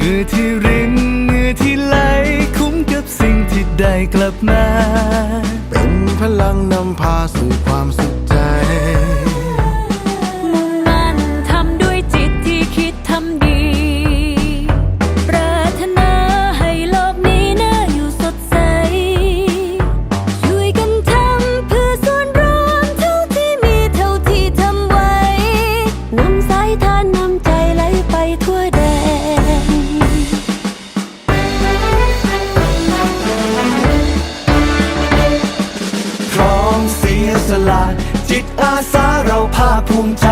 เงือที่ริน ละจิตอาสาเราภาคภูมิใจ